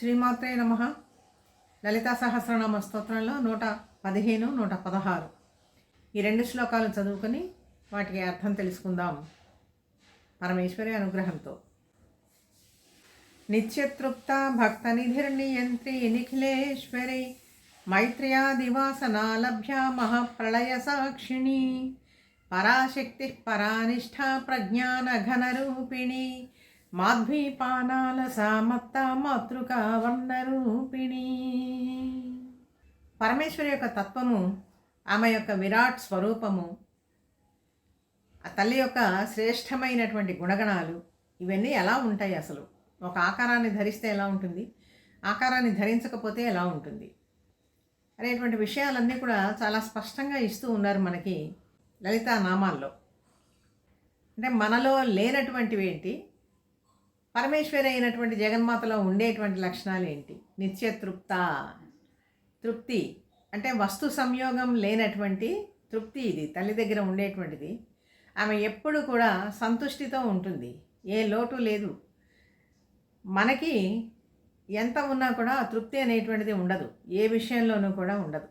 శ్రీమాత్రే నమ. లలితా సహస్రనామ స్తోత్రంలో నూట పదిహేను నూట పదహారు. ఈ రెండు శ్లోకాలు చదువుకొని వాటికి అర్థం తెలుసుకుందాం. పరమేశ్వరి అనుగ్రహంతో. నిత్యతృప్త భక్త నిధిర్నియంత్రి నిఖిలేశ్వరి మైత్ర్యాదివాసనా లభ్య మహాప్రళయ సాక్షిణి. పరాశక్తి పరానిష్ట రూపిణి మాధ్వీపానాల సామత్త మాతృక వర్ణరూపిణి. పరమేశ్వరి యొక్క తత్వము ఆమె యొక్క విరాట్ స్వరూపము ఆ తల్లి యొక్క శ్రేష్టమైనటువంటి గుణగణాలు ఇవన్నీ ఎలా ఉంటాయి అసలు? ఒక ఆకారాన్ని ధరిస్తే ఎలా ఉంటుంది? ఆకారాన్ని ధరించకపోతే ఎలా ఉంటుంది? అనేటువంటి విషయాలన్నీ కూడా చాలా స్పష్టంగా ఇస్తూ ఉన్నారు మనకి లలితా నామాల్లో అంటే మనలో లేనటువంటివి ఏంటి? పరమేశ్వరి అయినటువంటి జగన్మాతలో ఉండేటువంటి లక్షణాలు ఏంటి నిత్య తృప్త తృప్తి అంటే వస్తు సంయోగం లేనటువంటి తృప్తి ఇది తల్లి దగ్గర ఉండేటువంటిది. ఆమె ఎప్పుడు కూడా సంతుష్టితో ఉంటుంది ఏ లోటు లేదు. మనకి ఎంత ఉన్నా కూడా తృప్తి అనేటువంటిది ఉండదు ఏ విషయంలోనూ కూడా ఉండదు.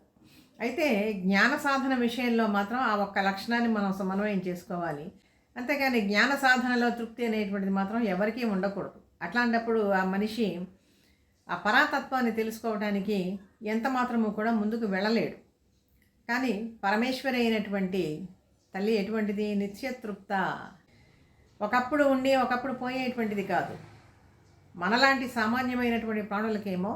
అయితే జ్ఞాన సాధన విషయంలో మాత్రం ఆ ఒక్క లక్షణాన్ని మనం సమన్వయం చేసుకోవాలి. అంతేకాని జ్ఞాన సాధనలో తృప్తి అనేటువంటిది మాత్రం ఎవరికీ ఉండకూడదు. అట్లాంటప్పుడు ఆ మనిషి ఆ పరాతత్వాన్ని తెలుసుకోవడానికి ఎంత మాత్రము కూడా ముందుకు వెళ్ళలేడు. కానీ పరమేశ్వరి అయినటువంటి తల్లి ఎటువంటిది? నిత్యతృప్త. ఒకప్పుడు ఉండి ఒకప్పుడు పోయేటువంటిది కాదు. మనలాంటి సామాన్యమైనటువంటి ప్రాణులకేమో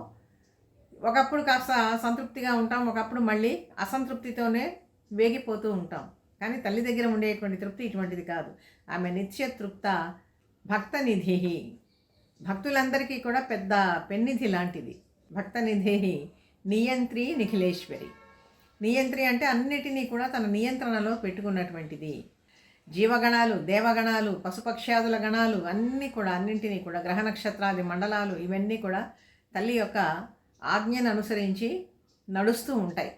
ఒకప్పుడు కాస్త సంతృప్తిగా ఉంటాం ఒకప్పుడు మళ్ళీ అసంతృప్తితోనే వేగిపోతూ ఉంటాం. కానీ తల్లి దగ్గర ఉండేటువంటి తృప్తి ఇటువంటిది కాదు. ఆమె నిత్య తృప్త భక్త నిధి భక్తులందరికీ కూడా పెద్ద పెన్నిధి లాంటిది. భక్త నిధి నియంత్రి నిఖిలేశ్వరి. నియంత్రి అంటే అన్నిటినీ కూడా తన నియంత్రణలో పెట్టుకున్నటువంటిది. జీవగణాలు దేవగణాలు పశుపక్ష్యాదుల గణాలు అన్నీ కూడా అన్నింటినీ కూడా గ్రహ నక్షత్రాది మండలాలు ఇవన్నీ కూడా తల్లి యొక్క ఆజ్ఞను అనుసరించి నడుస్తూ ఉంటాయి.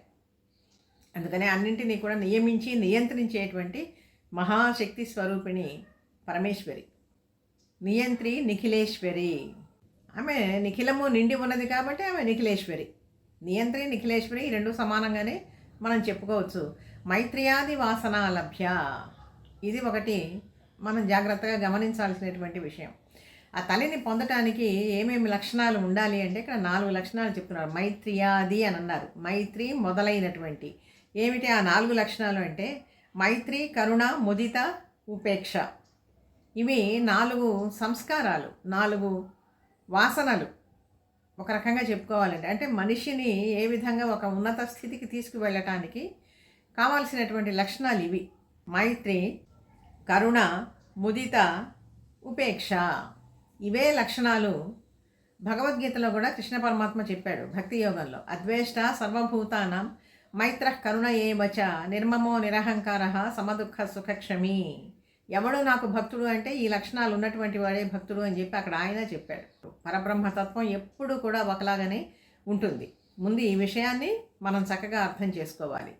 అందుకనే అన్నింటినీ కూడా నియమించి నియంత్రించేటువంటి మహాశక్తి స్వరూపిణి పరమేశ్వరి. నియంత్రి నిఖిలేశ్వరి. ఆమె నిఖిలము నిండి ఉన్నది కాబట్టి ఆమె నిఖిలేశ్వరి. నియంత్రి నిఖిలేశ్వరి ఈ రెండు సమానంగానే మనం చెప్పుకోవచ్చు. మైత్రియాది వాసన లభ్య ఇది ఒకటి మనం జాగ్రత్తగా గమనించాల్సినటువంటి విషయం. ఆ తల్లిని పొందటానికి ఏమేమి లక్షణాలు ఉండాలి అంటే ఇక్కడ నాలుగు లక్షణాలు చెప్తున్నారు. మైత్రియాది అని అన్నారు. మైత్రి మొదలైనటువంటి ఏమిటి ఆ నాలుగు లక్షణాలు అంటే మైత్రి కరుణ ముదిత ఉపేక్ష. ఇవి నాలుగు సంస్కారాలు నాలుగు వాసనలు. ఒక రకంగా చెప్పుకోవాలంటే అంటే మనిషిని ఏ విధంగా ఒక ఉన్నత స్థితికి తీసుకువెళ్ళటానికి కావాల్సినటువంటి లక్షణాలు ఇవి. మైత్రి కరుణ ముదిత ఉపేక్ష. ఇవే లక్షణాలు భగవద్గీతలో కూడా కృష్ణ పరమాత్మ చెప్పాడు భక్తి యోగంలో. అద్వేష్ట సర్వభూతానం మైత్ర కరుణ ఏమచ నిర్మమో నిరహంకార సమదుఃఖ సుఖక్షమి. ఎవడు నాకు భక్తుడు అంటే ఈ లక్షణాలు ఉన్నటువంటి వాడే భక్తుడు అని చెప్పి అక్కడ ఆయన చెప్పాడు. పరబ్రహ్మతత్వం ఎప్పుడు కూడా ఒకలాగానే ఉంటుంది. ముందు ఈ విషయాన్ని మనం చక్కగా అర్థం చేసుకోవాలి.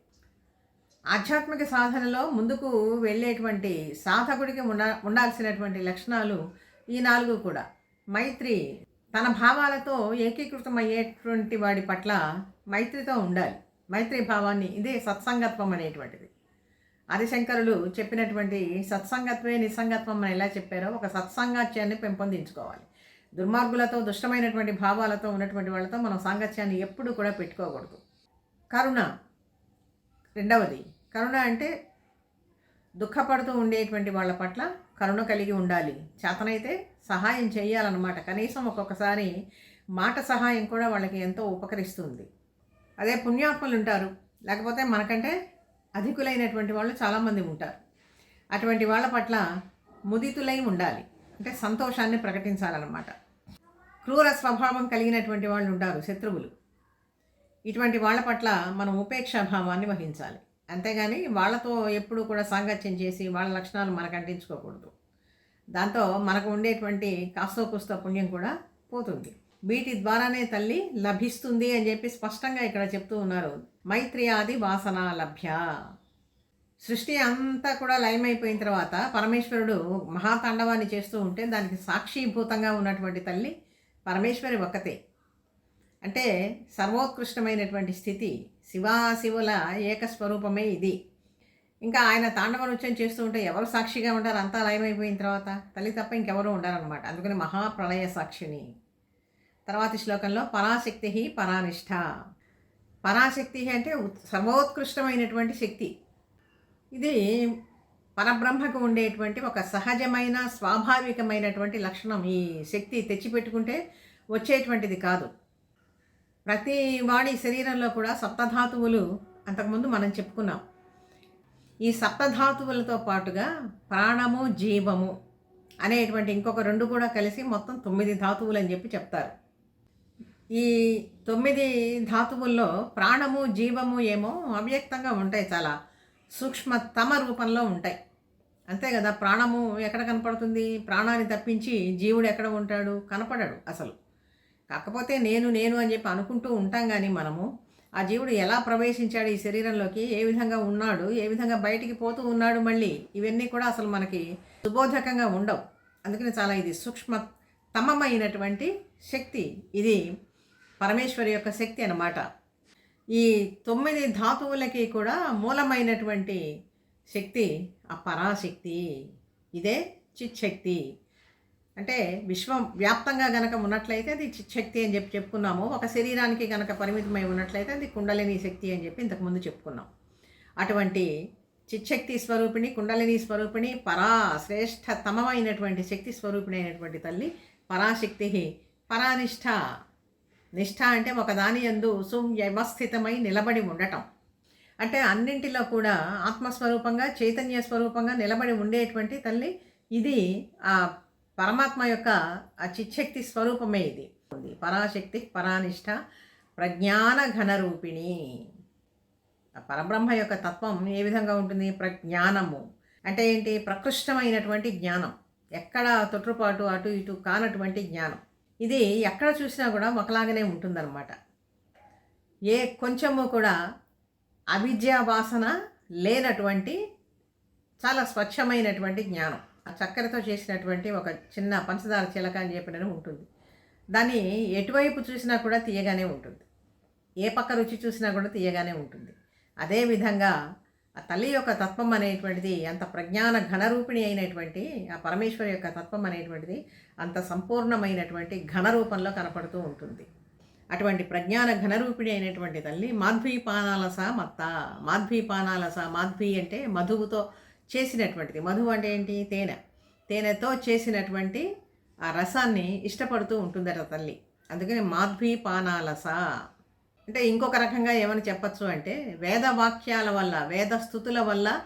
ఆధ్యాత్మిక సాధనలో ముందుకు వెళ్ళేటువంటి సాధకుడికి ఉండ ఉండాల్సినటువంటి లక్షణాలు ఈ నాలుగు కూడా. మైత్రి తన భావాలతో ఏకీకృతం అయ్యేటువంటి వాడి పట్ల మైత్రితో ఉండాలి. మైత్రి భావాన్ని ఇదే సత్సంగత్వం అనేటువంటిది. ఆదిశంకరులు చెప్పినటువంటి సత్సంగత్వే నిస్సంగత్వం అని ఎలా చెప్పారో ఒక సత్సంగాత్యాన్ని పెంపొందించుకోవాలి. దుర్మార్గులతో దుష్టమైనటువంటి భావాలతో ఉన్నటువంటి వాళ్ళతో మనం సాంగత్యాన్ని ఎప్పుడు కూడా పెట్టుకోకూడదు. కరుణ. రెండవది కరుణ అంటే దుఃఖపడుతూ ఉండేటువంటి వాళ్ళ పట్ల కరుణ కలిగి ఉండాలి. చేతనైతే సహాయం చేయాలన్నమాట. కనీసం ఒక్కొక్కసారి మాట సహాయం కూడా వాళ్ళకి ఎంతో ఉపకరిస్తుంది. అదే పుణ్యాత్ములు ఉంటారు. లేకపోతే మనకంటే అధికులైనటువంటి వాళ్ళు చాలామంది ఉంటారు. అటువంటి వాళ్ళ పట్ల ముదితులై ఉండాలి. అంటే సంతోషాన్ని ప్రకటించాలన్నమాట. క్రూర స్వభావం కలిగినటువంటి వాళ్ళు ఉంటారు శత్రువులు. ఇటువంటి వాళ్ళ పట్ల మనం ఉపేక్షాభావాన్ని వహించాలి. అంతేగాని వాళ్ళతో ఎప్పుడూ కూడా సాంగత్యం చేసి వాళ్ళ లక్షణాలు మనకు అంటించుకోకూడదు. దాంతో మనకు ఉండేటువంటి కాస్తో కుస్తో పుణ్యం కూడా పోతుంది. వీటి ద్వారానే తల్లి లభిస్తుంది అని చెప్పి స్పష్టంగా ఇక్కడ చెప్తూ ఉన్నారు. మైత్రి ఆది వాసన లభ్య. సృష్టి అంతా కూడా లయమైపోయిన తర్వాత పరమేశ్వరుడు మహాతాండవాన్ని చేస్తూ ఉంటే దానికి సాక్షీభూతంగా ఉన్నటువంటి తల్లి పరమేశ్వరి ఒక్కతే. అంటే సర్వోత్కృష్టమైనటువంటి స్థితి శివాశివుల ఏకస్వరూపమే ఇది. ఇంకా ఆయన తాండవ నృత్యం చేస్తూ ఉంటే ఎవరు సాక్షిగా ఉంటారు? అంతా లయమైపోయిన తర్వాత తల్లి తప్ప ఇంకెవరూ ఉండరనమాట అందుకని మహాప్రళయ సాక్షిని. తర్వాతి శ్లోకంలో పరాశక్తి పరానిష్ట. పరాశక్తి అంటే సర్వోత్కృష్టమైనటువంటి శక్తి. ఇది పరబ్రహ్మకు ఉండేటువంటి ఒక సహజమైన స్వాభావికమైనటువంటి లక్షణం. ఈ శక్తి తెచ్చిపెట్టుకుంటే వచ్చేటువంటిది కాదు. ప్రతి వాడి శరీరంలో కూడా సప్తధాతువులు అంతకుముందు మనం చెప్పుకున్నాం. ఈ సప్తధాతువులతో పాటుగా ప్రాణము జీవము అనేటువంటి ఇంకొక రెండు కూడా కలిసి మొత్తం తొమ్మిది ధాతువులు అని చెప్పి చెప్తారు. ఈ తొమ్మిది ధాతువుల్లో ప్రాణము జీవము ఏమో అవ్యక్తంగా ఉంటాయి చాలా. సూక్ష్మతమ రూపంలో ఉంటాయి. అంతే కదా ప్రాణము ఎక్కడ కనపడుతుంది? ప్రాణాన్ని తప్పించి జీవుడు ఎక్కడ ఉంటాడు? కనపడడు అసలు. కాకపోతే నేను నేను అని చెప్పి అనుకుంటూ ఉంటాం కానీ మనము ఆ జీవుడు ఎలా ప్రవేశించాడు ఈ శరీరంలోకి? ఏ విధంగా ఉన్నాడు? ఏ విధంగా బయటికి పోతూ ఉన్నాడు మళ్ళీ? ఇవన్నీ కూడా అసలు మనకి సుబోధకంగా ఉండవు. అందుకని చాలా ఇది సూక్ష్మ తమమైనటువంటి శక్తి. ఇది పరమేశ్వరి యొక్క శక్తి అన్నమాట. ఈ తొమ్మిది ధాతువులకి కూడా మూలమైనటువంటి శక్తి ఆ పరాశక్తి. ఇదే చిచ్చక్తి అంటే విశ్వం వ్యాప్తంగా గనక ఉన్నట్లయితే అది చిచ్చక్తి అని చెప్పి చెప్పుకున్నాము. ఒక శరీరానికి గనక పరిమితమై ఉన్నట్లయితే అది కుండలిని శక్తి అని చెప్పి ఇంతకుముందు చెప్పుకున్నాం. అటువంటి చిచ్చక్తి స్వరూపిణి కుండలిని స్వరూపిణి పరా శ్రేష్టతమమైనటువంటి శక్తి స్వరూపిణి అయినటువంటి తల్లి పరాశక్తి పరానిష్ట. నిష్ఠ అంటే ఒకదాని యందు సువ్యవస్థితమై నిలబడి ఉండటం. అంటే అన్నింటిలో కూడా ఆత్మస్వరూపంగా చైతన్య స్వరూపంగా నిలబడి ఉండేటువంటి తల్లి ఇది ఆ పరమాత్మ యొక్క ఆ చిచ్చక్తి స్వరూపమే ఇది. పరాశక్తి పరానిష్ట ప్రజ్ఞాన ఘనరూపిణి పరబ్రహ్మ యొక్క తత్వం ఏ విధంగా ఉంటుంది? ప్రజ్ఞానము. అంటే ఏంటి? ప్రకృష్టమైనటువంటి జ్ఞానం. ఎక్కడ తొట్టుపాటు అటు ఇటు కానటువంటి జ్ఞానం. ఇది ఎక్కడ చూసినా కూడా ఒకలాగానే ఉంటుందన్నమాట. ఏ కొంచెము కూడా అవిద్యా వాసన లేనటువంటి చాలా స్వచ్ఛమైనటువంటి జ్ఞానం. ఆ చక్కెరతో చేసినటువంటి ఒక చిన్న పంచదార చిలక అని చెప్పినని ఉంటుంది. దాన్ని ఎటువైపు చూసినా కూడా తీయగానే ఉంటుంది. ఏ పక్క రుచి చూసినా కూడా తీయగానే ఉంటుంది. అదేవిధంగా ఆ తల్లి యొక్క తత్వం అనేటువంటిది అంత ప్రజ్ఞాన ఘనరూపిణి అయినటువంటి ఆ పరమేశ్వరి యొక్క తత్వం అనేటువంటిది అంత సంపూర్ణమైనటువంటి ఘన రూపంలో కనపడుతూ ఉంటుంది. అటువంటి ప్రజ్ఞాన ఘనరూపిణి అయినటువంటి తల్లి మాధ్వీపానాలస మత్త. మాధ్వీపానాలస మాధ్వీ అంటే మధువుతో చేసినటువంటిది. మధువు అంటే ఏంటి? తేనె. తేనెతో చేసినటువంటి ఆ రసాన్ని ఇష్టపడుతూ ఉంటుందట తల్లి. అందుకని మాధ్వీపానాలస. అంటే ఇంకొక రకంగా ఏమని చెప్పచ్చు అంటే వేద వాక్యాల వల్ల వేద స్థుతుల వల్ల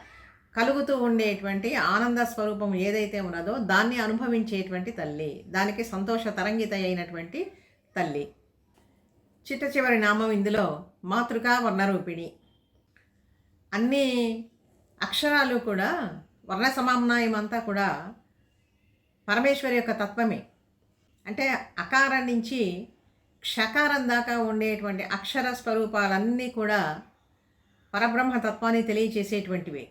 కలుగుతూ ఉండేటువంటి ఆనంద స్వరూపం ఏదైతే ఉన్నదో దాన్ని అనుభవించేటువంటి తల్లి దానికి సంతోష తరంగిత అయినటువంటి తల్లి. చిట్ట చివరి నామం ఇందులో మాతృకా వర్ణరూపిణి. అన్ని అక్షరాలు కూడా వర్ణ సమామ్నాయం అంతా కూడా పరమేశ్వరి యొక్క తత్వమే. అంటే అకారం నుంచి క్షకారం దాకా ఉండేటువంటి అక్షర స్వరూపాలన్నీ కూడా పరబ్రహ్మ తత్వాన్ని తెలియచేసేటువంటివి.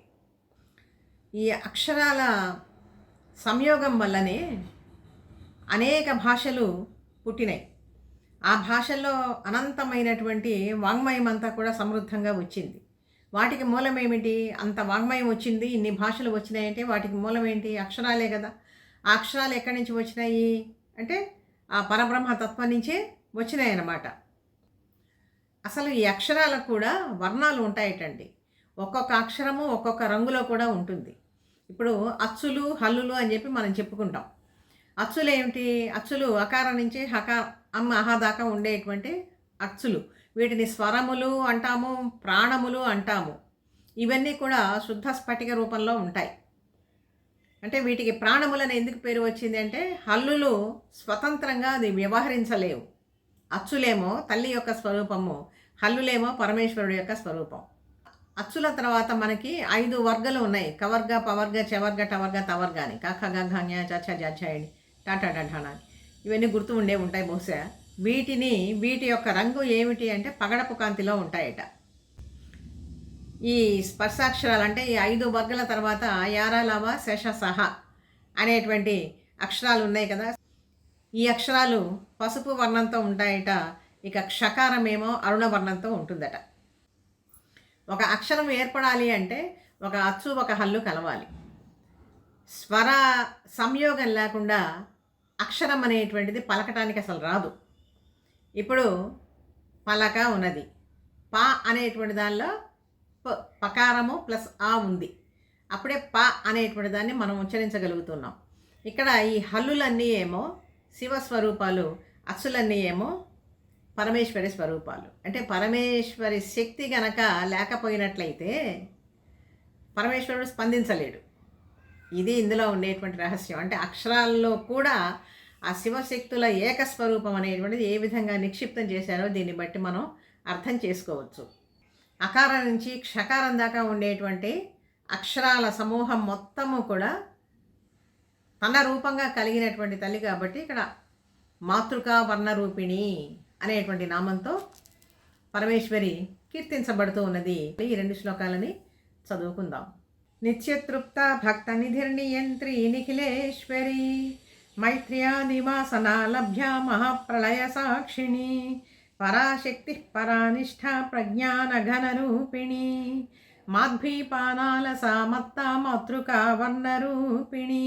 ఈ అక్షరాల సంయోగం వల్లనే అనేక భాషలు పుట్టినాయి. ఆ భాషల్లో అనంతమైనటువంటి వాంగ్మయం అంతా కూడా సమృద్ధంగా వచ్చింది. వాటికి మూలం ఏమిటి? అంత వాంగ్మయం వచ్చింది ఇన్ని భాషలు వచ్చినాయంటే వాటికి మూలం ఏంటి? అక్షరాలే కదా. ఆ అక్షరాలు ఎక్కడి నుంచి వచ్చినాయి? అంటే ఆ పరబ్రహ్మ తత్వం నుంచే వచ్చినాయన్నమాట. అసలు ఈ అక్షరాలకు కూడా వర్ణాలు ఉంటాయటండి. ఒక్కొక్క అక్షరము ఒక్కొక్క రంగులో కూడా ఉంటుంది. ఇప్పుడు అచ్చులు హల్లులు అని చెప్పి మనం చెప్పుకుంటాం. అచ్చులు ఏమిటి? అచ్చులు అకారం నుంచి హకా అమ్మ అహా దాకా ఉండేటువంటి అచ్చులు. వీటిని స్వరములు అంటాము ప్రాణములు అంటాము. ఇవన్నీ కూడా శుద్ధ స్ఫటిక రూపంలో ఉంటాయి. అంటే వీటికి ప్రాణములని ఎందుకు పేరు వచ్చింది అంటే హల్లులు స్వతంత్రంగా అది వ్యవహరించలేవు. అచ్చులేమో తల్లి యొక్క స్వరూపము హల్లులేమో పరమేశ్వరుడు యొక్క స్వరూపం. అచ్చుల తర్వాత మనకి ఐదు వర్గాలు ఉన్నాయి. కవర్గ పవర్గ చవర్గ టవర్గ తవర్గ అని. కఖ గంగ చచ్చ జచ్చాయని టాటా టాటానా ఇవన్నీ గుర్తు ఉండే ఉంటాయి బహుశా. వీటిని వీటి యొక్క రంగు ఏమిటి అంటే పగడపు కాంతిలో ఉంటాయట. ఈ స్పర్శాక్షరాలు అంటే ఈ ఐదు వర్గాల తర్వాత యారాలవ శేష సహ అనేటువంటి అక్షరాలు ఉన్నాయి కదా. ఈ అక్షరాలు పసుపు వర్ణంతో ఉంటాయట. ఇక క్షకారమేమో అరుణవర్ణంతో ఉంటుందట. ఒక అక్షరం ఏర్పడాలి అంటే ఒక అచ్చు ఒక హల్లు కలవాలి. స్వర సంయోగం లేకుండా అక్షరం అనేటువంటిది పలకటానికి అసలు రాదు. ఇప్పుడు పలక ఉన్నది. పా అనేటువంటి దానిలో ప పకారము ప్లస్ ఆ ఉంది. అప్పుడే ప అనేటువంటి దాన్ని మనం ఉచ్చరించగలుగుతున్నాం. ఇక్కడ ఈ హల్లులన్నీ ఏమో శివస్వరూపాలు అచ్చులన్నీ ఏమో పరమేశ్వరి స్వరూపాలు. అంటే పరమేశ్వరి శక్తి గనక లేకపోయినట్లయితే పరమేశ్వరుడు స్పందించలేడు. ఇది ఇందులో ఉండేటువంటి రహస్యం. అంటే అక్షరాల్లో కూడా ఆ శివశక్తుల ఏకస్వరూపం అనేటువంటిది ఏ విధంగా నిక్షిప్తం చేశారో దీన్ని బట్టి మనం అర్థం చేసుకోవచ్చు. అకారం నుంచి క్షకారం దాకా ఉండేటువంటి అక్షరాల సమూహం మొత్తము కూడా తన రూపంగా కలిగినటువంటి తల్లి కాబట్టి ఇక్కడ మాతృకా వర్ణరూపిణి అనేటువంటి నామంతో పరమేశ్వరి కీర్తించబడుతూ ఉన్నది. ఈ రెండు శ్లోకాలని చదువుకుందాం. నిత్యతృప్త భక్త నిధిర్నియంత్రి నిఖిలేశ్వరి మైత్ర్యాదివాసనా లభ్య మహాప్రళయ సాక్షిణి పరాశక్తి పరానిష్ట ప్రజ్ఞానఘనరూపిణి మాధ్వీపానాల సామత్త మాతృక వర్ణరూపిణి.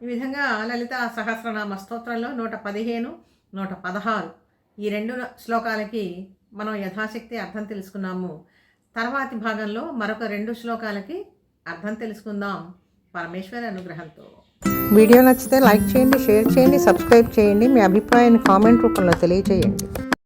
ఈ విధంగా లలిత సహస్రనామ స్తోత్రంలో నూట పదిహేను నూట పదహారు ఈ రెండు శ్లోకాలకి మనం యథాశక్తి అర్థం తెలుసుకున్నాము. తర్వాతి భాగంలో మరొక రెండు శ్లోకాలకి అర్థం తెలుసుకుందాం పరమేశ్వరి అనుగ్రహంతో. వీడియో నచ్చితే లైక్ చేయండి షేర్ చేయండి సబ్స్క్రైబ్ చేయండి. మీ అభిప్రాయాన్ని కామెంట్ రూపంలో తెలియజేయండి